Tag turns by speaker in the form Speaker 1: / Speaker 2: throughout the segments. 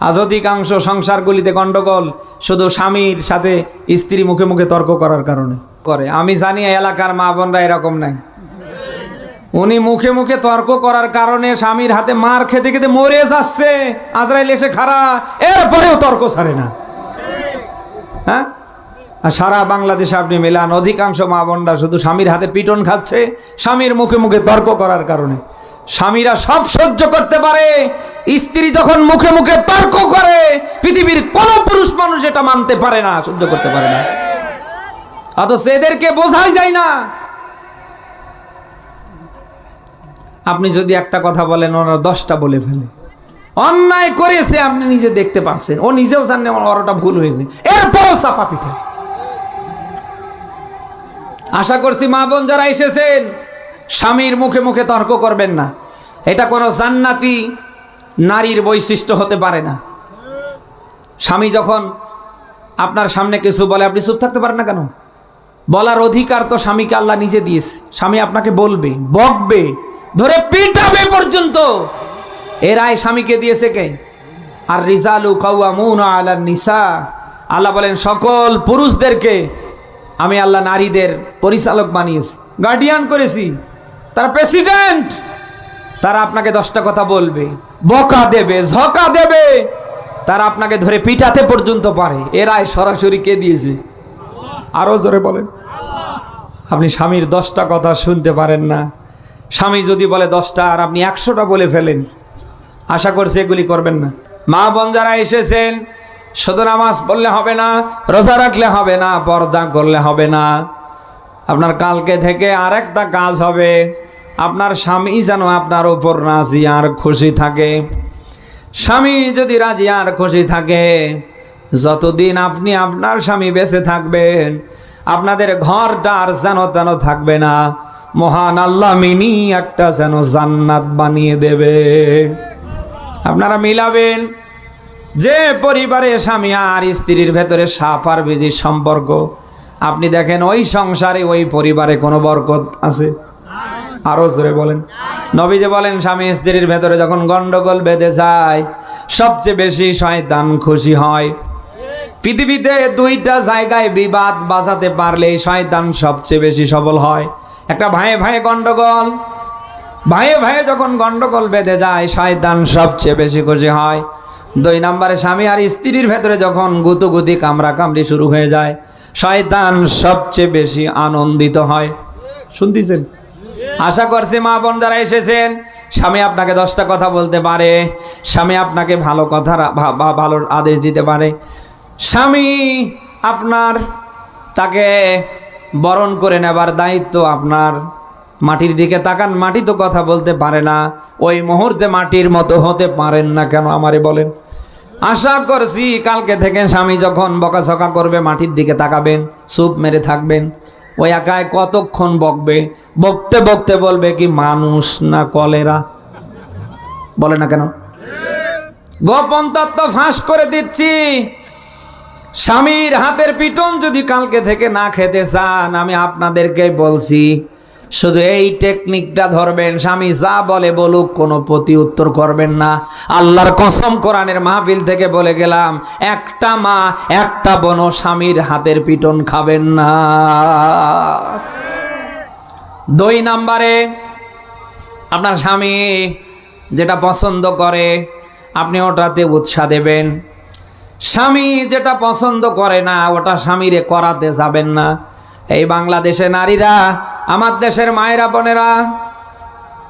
Speaker 1: আজ অধিকাংশ সংসারগুলিতে গণ্ডগোল, শুধু স্বামীর সাথে স্ত্রী মুখে মুখে তর্ক করার কারণে করে। আমি জানি এলাকার মা বোনরা এরকম নাই। উনি মুখে মুখে তর্ক করার কারণে স্বামীর হাতে মার খেতে খেতে মরে যাচ্ছে, আজরাইল এসে খারা এরপরেও তর্ক ছাড়ে না। হ্যাঁ? আর সারা বাংলাদেশে আপনি মেলান, অধিকাংশ মা বোনরা শুধু স্বামীর হাতে পিটন খাচ্ছে, স্বামীর মুখে মুখে তর্ক করার কারণে। স্বামীরা সব সহ্য করতে পারে। স্ত্রী যখন মুখে মুখে তর্ক করে, পৃথিবীর কোন পুরুষ মানুষ এটা মানতে পারে না, সহ্য করতে পারে না। অথচ এদেরকে বোঝাই যায় না। আপনি যদি একটা কথা বলেন ওরা দশটা বলে ফেলে। অন্যায় করেছে আপনি নিজে দেখতে পাচ্ছেন। ও নিজেও জানে আমার ওটা ভুল হয়েছে। এরপরও চাপা পিঠে। আশা করছি মা বোন যারা এসেছেন স্বামীর মুখে মুখে তর্ক করবেন না। এটা কোনো জান্নাতি নারীর বৈশিষ্ট্য হতে পারে না। স্বামী যখন আপনার সামনে কিছু বলে, আপনি চুপ থাকতে পারেন না কেন? বলার অধিকার তো স্বামীকে আল্লাহ নিজে দিয়েছে। স্বামী আপনাকে বলবে, বকবে, ধরে পিটাবে পর্যন্ত। এর আয় স্বামীকে দিয়েছে কে? আর রিজালু কাউয়ামুন আলা নিসা। আল্লাহ বলেন, সকল পুরুষদেরকে আমি আল্লাহ নারীদের পরিচালক বানিয়েছি, গার্ডিয়ান করেছি। তারা প্রেসিডেন্ট, তারা আপনাকে দশটা কথা বলবে। বকা দেবে, ঝকা দেবে। তারা আপনাকে ধরে পিটাতে পর্যন্ত পারে। এর আয় সরাসরি কে দিয়েছে? আরও জোরে বলেন। আপনি স্বামীর দশটা কথা শুনতে পারেন না। স্বামী যদি বলে দশটা আর আপনি একশোটা বলে ফেলেন, আশা করছি এগুলি করবেন না। মা বোন যারা এসেছেন, শুধু নামাজ পড়লে হবে না, রোজা রাখলে হবে না, পর্দা করলে হবে না। আপনার কালকে থেকে আরেকটা কাজ হবে। আপনার স্বামী যেন আপনার উপর রাজি আর খুশি থাকে। স্বামী যদি রাজি আর খুশি থাকে, যতদিন আপনি আপনার স্বামী বেঁচে থাকবেন, আপনাদের ঘরটা আর যেন তেন থাকবে না। মহান আল্লাহ মিনি একটা যেন জান্নাত বানিয়ে দেবে। আপনারা মিলাবেন, যে পরিবারে স্বামী আর স্ত্রীর ভেতরে সাপ আর বিজির সম্পর্ক, আপনি দেখেন ওই সংসারে ওই পরিবারে কোনো বরকত আছে। আরও জোরে বলেন। নবী যে বলেন, স্বামী স্ত্রীর ভেতরে যখন গন্ডগোল বেঁধে যায়, সবচেয়ে বেশি শয়তান খুশি হয়। পৃথিবীতে দুইটা জায়গায় বিবাদ বাঁচাতে পারলে শয়তান সবচেয়ে বেশি সবল হয়। একটা ভাইয়ে ভাইয়ে গন্ডগোল। ভাইয়ে ভাইয়ে যখন গন্ডগোল বেঁধে যায়, শয়তান সবচেয়ে বেশি খুশি হয়। দুই নম্বরে, স্বামী আর স্ত্রীর ভেতরে যখন গুতুগুতি কামড়া কামড়ি শুরু হয়ে যায়, শয়তান সবচেয়ে বেশি আনন্দিত হয়। শুনতেছেন? আশা করছি মা বোন যারা এসেছেন, স্বামী আপনাকে দশটা কথা বলতে পারে, স্বামী আপনাকে ভালো কথা ভা- ভালো আদেশ দিতে পারে। স্বামী আপনার তাকে বরণ করে নেবার দায়িত্ব আপনার। মাটির দিকে তাকান, মাটি তো কথা বলতে পারে না। ওই মুহূর্তে মাটির মতো হতে পারেন না কেন আমারে বলেন? আশা করছি কালকে থেকে স্বামী যখন বকাঝকা করবে, মাটির দিকে তাকাবেন, চুপ মেরে থাকবেন। ওই একায় কতক্ষণ বকবে? বকতে বকতে বলবে কি, মানুষ না কলেরা? বলে না কেন? গোপন তত্ত্ব ফাঁস করে দিচ্ছি। স্বামীর হাতের পিটন যদি কালকে থেকে না খেতে চান, আমি আপনাদেরকে বলছি শুধু এই টেকনিকটা ধরবেন, স্বামী যা বলে বলুক, কোনো প্রতি উত্তর করবেন না। আল্লাহর কসম কোরআনের মাহফিল থেকে বলে গেলাম, একটা মা, একটা বোন স্বামীর হাতের পিটন খাবেন না। দুই নাম্বারে, আপনার স্বামী যেটা পছন্দ করে, আপনি ওটাতে উৎসাহ দেবেন। স্বামী যেটা পছন্দ করে না, ওটা স্বামীরে করাতে যাবেন না। এই বাংলাদেশে নারীরা, আমার দেশের মায়েরা, বোনেরা,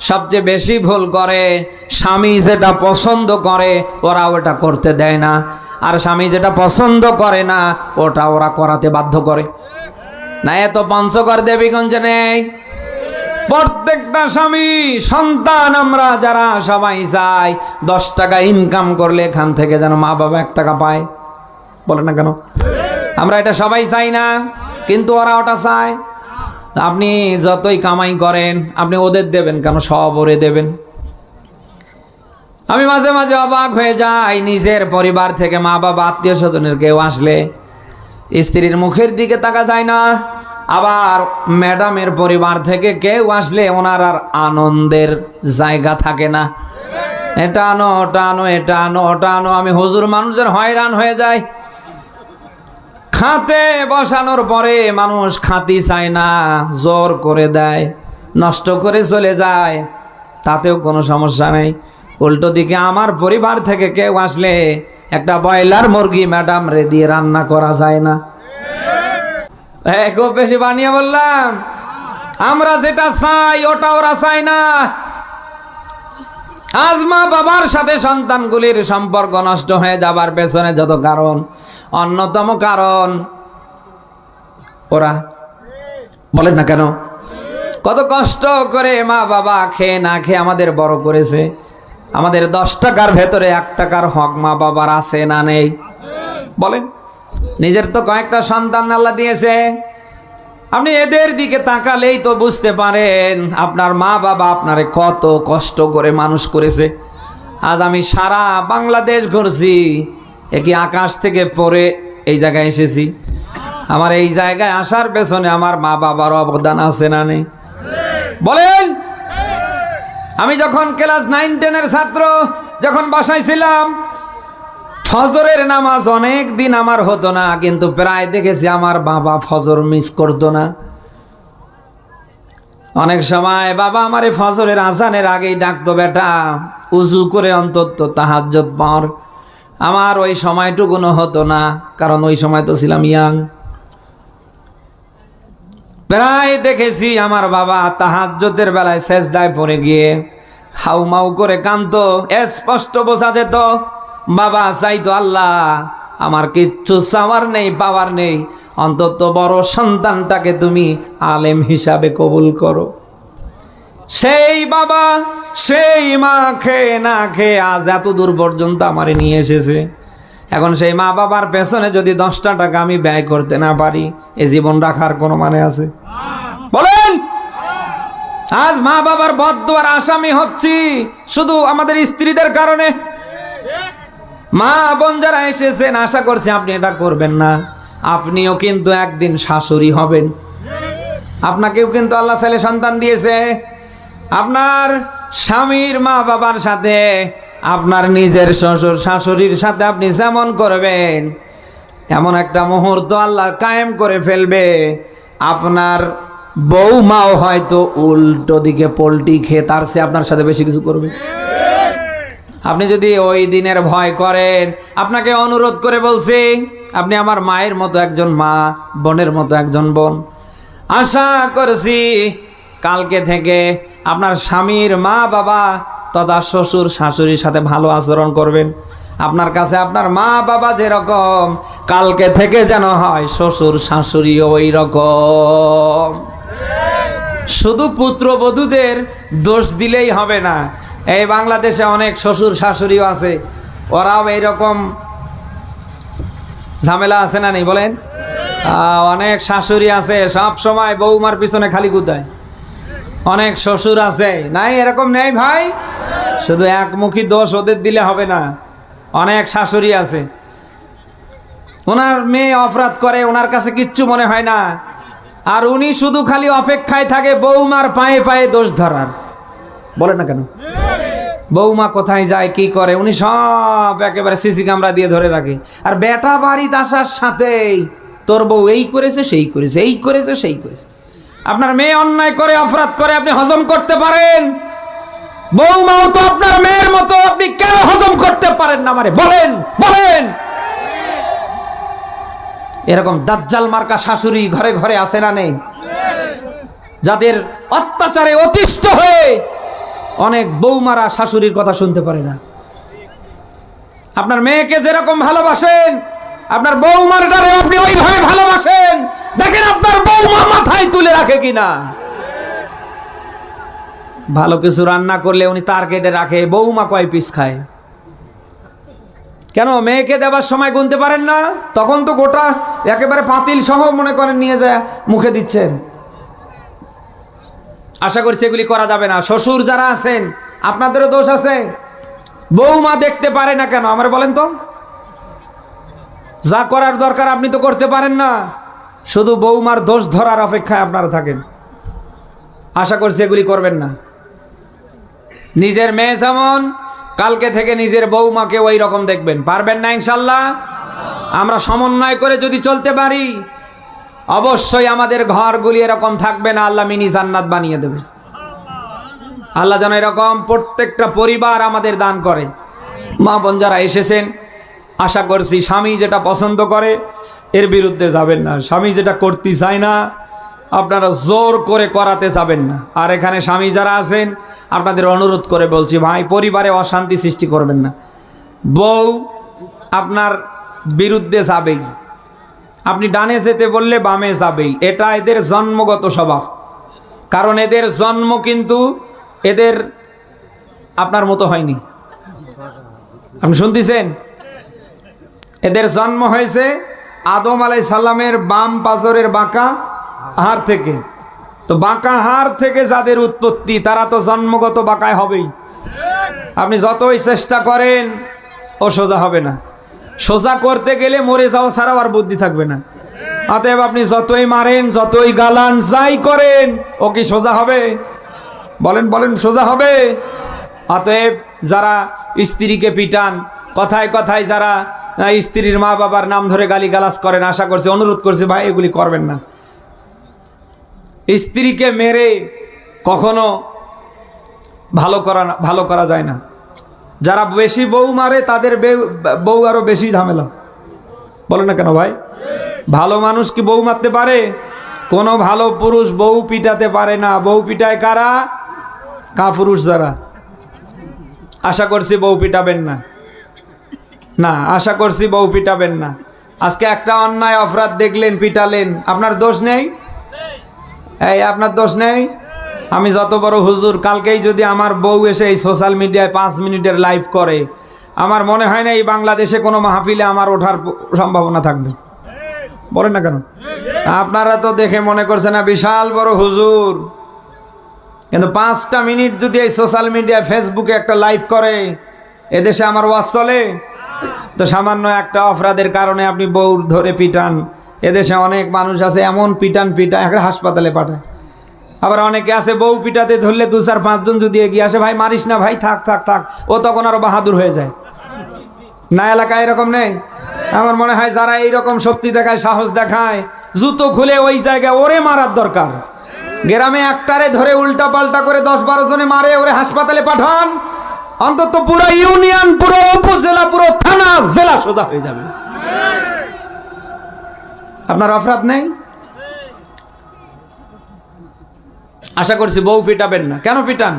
Speaker 1: সবচেয়ে বেশি ভুল করে, স্বামী যেটা পছন্দ করে, ওরা ওটা করতে দেয় না। আর স্বামী যেটা পছন্দ করে না, ওটা ওরা করাতে বাধ্য করে। না এত পঞ্চগড় দেবীগঞ্জে নেই। প্রত্যেকটা স্বামী, সন্তান আমরা যারা সবাই চাই, দশ টাকা ইনকাম করলে এখান থেকে যেন মা বাবা এক টাকা পায়। বলে না কেন? আমরা এটা সবাই চাই না। কিন্তু ওরা ওটা চায়। আপনি যতই কামাই করেন, আপনি ওদের দেবেন কেন? সব ওরে দেবেন। আমি মাঝে মাঝে অবাক হয়ে যাই নিজের পরিবার থেকে মা বাবা আত্মীয় স্বজনের কেউ আসলে স্ত্রীর মুখের দিকে তাকা যায় না। আবার ম্যাডামের পরিবার থেকে কেউ আসলে ওনার আর আনন্দের জায়গা থাকে না। এটা আনো ওটা আনো এটা আনো ওটা আনো আমি হুজুর মানুষের হয়রান হয়ে যায় খাতে বসানোর পরে মানুষ খাতি চায় না, জোর করে দেয়, নষ্ট করে চলে যায়, তাতেও কোনো সমস্যা নেই। উল্টো দিকে আমার পরিবার থেকে কেউ আসলে একটা ব্রয়লার মুরগি ম্যাডাম রে দিয়ে রান্না করা যায় না। হ্যাঁ খুব বেশি বানিয়ে বললাম। আমরা যেটা চাই ওটা ওরা চাই না। আজ মা বাবার সাথে সন্তানগুলির সম্পর্ক নষ্ট হয়ে যাবার পেছনে যত কারণ, অন্যতম কারণ, ওরা বলেন না কেন? কত কষ্ট করে মা বাবা খেয়ে না খেয়ে আমাদের বড় করেছে। আমাদের দশ টাকার ভেতরে এক টাকার হক মা বাবার আছে না নেই? বলেন, নিজের তো কয়েকটা সন্তান আল্লাহ দিয়েছে। আপনি এদের দিকে তাকালেই তো বুঝতে পারেন, আপনার মা বাবা আপনারে কত কষ্ট করে মানুষ করেছে। আজ আমি সারা বাংলাদেশ ঘুরছি, একই আকাশ থেকে পরে এই জায়গায় এসেছি। আমার এই জায়গায় আসার পেছনে আমার মা বাবার অবদান আছে না নেই। বলেন, আমি যখন ক্লাস নাইন, টেনের ছাত্র, যখন বাসায় ছিলাম ফজরের নামাজ অনেক দিন আমার হতো না, কিন্তু প্রায় দেখেছি আমার বাবা ফজর মিস করতো না। অনেক সময় বাবা আমার ফজরের আজানের আগেই ডাকতো, বেটা, উজু করে অন্তত তাহাজ্জত পর আমার ওই সময়টুকুনো হতো না, কারণ ওই সময় তো ছিলাম ইয়াং প্রায় দেখেছি আমার বাবা তাহাজ্জতের বেলায় শেষদায় পড়ে গিয়ে হাউমাউ করে কান্ত স্পষ্ট বোঝা যেত বাবা চাইতো আল্লাহ, আমার কিচ্ছু চাওয়ার নেই, পাওয়ার নেই। অন্তত বড় সন্তানটাকে তুমি আলেম হিসাবে কবুল করো। সেই বাবা, সেই মা খেয়ে না খেয়ে আজ এত দূর পর্যন্ত আমারে নিয়ে এসেছে। এখন সেই মা বাবার পেছনে যদি দশটা টাকা আমি ব্যয় করতে না পারি, এ জীবন রাখার কোনো মানে আছে? বলেন! আজ মা বাবার বদুয়ার আসামি হচ্ছি, শুধু আমাদের স্ত্রীদের কারণে। মা বোন যারা এসেছেন, আশা করছি আপনি এটা করবেন না। আপনিও কিন্তু একদিন শাশুড়ি হবেন। আপনাকেও কিন্তু আল্লাহ ছেলে সন্তান দিয়েছে। আপনার স্বামীর মা বাবার সাথে, আপনার নিজের শ্বশুর শাশুড়ির সাথে আপনি যেমন করবেন, এমন একটা মুহূর্ত আল্লাহ কায়েম করে ফেলবে। আপনার বৌমাও হয়তো উল্টো দিকে পোলট্রি খেয়ে তার সে আপনার সাথে বেশি কিছু করবে। আপনি যদি ওই দিনের ভয় করেন, আপনাকে অনুরোধ করে বলছি, আপনি আমার মায়ের মতো একজন মা, বোনের মতো একজন বোন। আশা করছি কালকে থেকে আপনার স্বামীর মা বাবা তথা শ্বশুর শাশুড়ির সাথে ভালো আচরণ করবেন। আপনার কাছে আপনার মা বাবা যেরকম, কালকে থেকে যেন হয় শ্বশুর শাশুড়ি ওই রকম শুধু পুত্রবধূদের দোষ দিলেই হবে না এই বাংলাদেশে অনেক শ্বশুর শাশুড়িও আছে। ওরাও এইরকম ঝামেলা আছে না নেই? বলেন। অনেক শাশুড়ি আছে, সব সময় বৌমার পিছনে খালি গুদায় অনেক শ্বশুর আছে। নাই, এরকম নেই ভাই। শুধু একমুখী দোষ ওদের দিলে হবে না। অনেক শাশুড়ি আছে। ওনার মেয়ে অপরাধ করে, ওনার কাছে কিচ্ছু মনে হয় না। আর উনি শুধু খালি অপেক্ষায় থাকে বৌমার পায়ে পায়ে দোষ ধরার। বলে না কেন? বৌমা কোথায় যায়, কি করে? উনি সব একেবারে সিসি ক্যামেরা দিয়ে ধরে রাখে। আর বেটা বাড়িতে আসার সাথেই, তোর বউ এই করেছে, সেই করেছে, এই করেছে, সেই করেছে। আপনার মেয়ে অন্যায় করে, অপরাধ করে আপনি হজম করতে পারেন। বৌমাও তো আপনার মেয়ের মতো, আপনি কেন হজম করতে পারেন না মানে বলেন বলেন। এরকম দাজ্জাল মার্কা শাশুড়ি ঘরে ঘরে আসে না নেই? যাদের অত্যাচারে অতিষ্ঠ হয়ে অনেক বৌমারা শাশুড়ির কথা শুনতে পারে না। আপনার মেয়েকে যেরকম ভালোবাসেন, আপনার বৌমারটারে আপনি ওইভাবে ভালোবাসেন, দেখেন আপনার বৌমা মাথায় তুলে রাখে কিনা। ভালো কিছু রান্না করলে উনি তার কেটে রাখে, বৌমা কয় পিস খায়। কেন, মেয়েকে দেওয়ার সময় গুনতে পারেন না? তখন তো গোটা একেবারে পাতিল সহ মনে করেন নিয়ে যায়, মুখে দিচ্ছেন। আশা করছি এগুলি করা যাবে না। শ্বশুর যারা আছেন, আপনাদেরও দোষ আছে। বৌমা দেখতে পারে না কেন? আমার বলেন তো। যা করার দরকার আপনি তো করতে পারেন না। শুধু বৌমার দোষ ধরার অপেক্ষায় আপনারা থাকেন। আশা করছি এগুলি করবেন না। নিজের মেয়ে যেমন, কালকে থেকে নিজের বৌমাকে ওই রকম দেখবেন। পারবেন না ইনশাল্লাহ? আমরা সমন্বয় করে যদি চলতে পারি অবশ্যই আমাদের ঘরগুলি এরকম থাকবে না, আল্লাহ মিনি জান্নাত বানিয়ে দেবে। আল্লাহ যেন এরকম প্রত্যেকটা পরিবার আমাদের দান করে। মা বোন যারা এসেছেন, আশা করছি স্বামী যেটা পছন্দ করে, এর বিরুদ্ধে যাবেন না। স্বামী যেটা করতে চায় না, আপনারা জোর করে করাতে যাবেন না। আর এখানে স্বামী যারা আছেন, আপনাদের অনুরোধ করে বলছি, ভাই, পরিবারে অশান্তি সৃষ্টি করবেন না। বউ আপনার বিরুদ্ধে যাবেই। আপনি ডানে যেতে বললে বামে যাবেই। এটা এদের জন্মগত স্বভাব। কারণ এদের জন্ম কিন্তু এদের আপনার মতো হয়নি। আপনি শুনতেছেন? এদের জন্ম হয়েছে আদম আলাই সাল্লামের বাম পাজরের বাঁকা হাড় থেকে। তো বাঁকা হাড় থেকে যাদের উৎপত্তি, তারা তো জন্মগত বাঁকায় হবেই। আপনি যতই চেষ্টা করেন, ও সোজা হবে না। সোজা করতে গেলে মরে যাওয়া ছাড়াও আর বুদ্ধি থাকবে না। অতএব আপনি যতই মারেন, যতই গালান, যাই করেন, ও কি সোজা হবে? বলেন বলেন, সোজা হবে? অতএব যারা স্ত্রীকে পিটান, কথায় কথায় যারা স্ত্রীর মা বাবার নাম ধরে গালি গালাস করেন, আশা করছে, অনুরোধ করছে, ভাই, এগুলি করবেন না। স্ত্রীকে মেরে কখনো ভালো করা ভালো করা যায় না। যারা বেশি বউ মারে, তাদের বউ আরও বেশি ঝামেলা। বলে না কেন ভাই? ভালো মানুষ কি বউ মারতে পারে? কোনো ভালো পুরুষ বউ পিটাতে পারে না। বউ পিটায় কারা? কা পুরুষ যারা। আশা করছি বউ পিটাবেন না। না, আশা করছি বউ পিটাবেন না। আজকে একটা অন্যায় অপরাধ দেখলেন, পিটালেন। আপনার দোষ নেই? এই, আপনার দোষ নেই? আমি যত বড় হুজুর, কালকেই যদি আমার বউ এসে এই সোশ্যাল মিডিয়ায় পাঁচ মিনিটের লাইভ করে, আমার মনে হয় না এই বাংলাদেশে কোনো মাহফিলে আমার ওঠার সম্ভাবনা থাকবে। বলেন না কেন? আপনারা তো দেখে মনে করছেন না, বিশাল বড় হুজুর। কিন্তু পাঁচটা মিনিট যদি এই সোশ্যাল মিডিয়ায় ফেসবুকে একটা লাইভ করে, এদেশে আমার ওয়াজ চলে? তো সামান্য একটা অপরাধের কারণে আপনি বউ ধরে পিটান। এদেশে অনেক মানুষ আছে, এমন পিটান পিটান হাসপাতালে পাঠায়। আবার অনেকে আছে, বউ পিটাতে ধরলে দু চার পাঁচজন যদি এগিয়ে আসে, ভাই, মারিস না, ভাই, থাক থাক থাক। ও তখন আরও বাহাদুর হয়ে যায়। না, এলাকায় এরকম নেই? আমার মনে হয় যারা এইরকম শক্তি দেখায়, সাহস দেখায়, জুতো খুলে ওই জায়গায় ওরে মারার দরকার। গ্রামে একটারে ধরে উল্টা পাল্টা করে দশ বারো জনে মারে, ওরে হাসপাতালে পাঠান। অন্তত পুরো ইউনিয়ন, পুরো উপজেলা, পুরো থানা, জেলা সোজা হয়ে যাবে। আপনার অপরাধ নেই? আশা করছি বউ ফিটাবেন না। কেন পিটান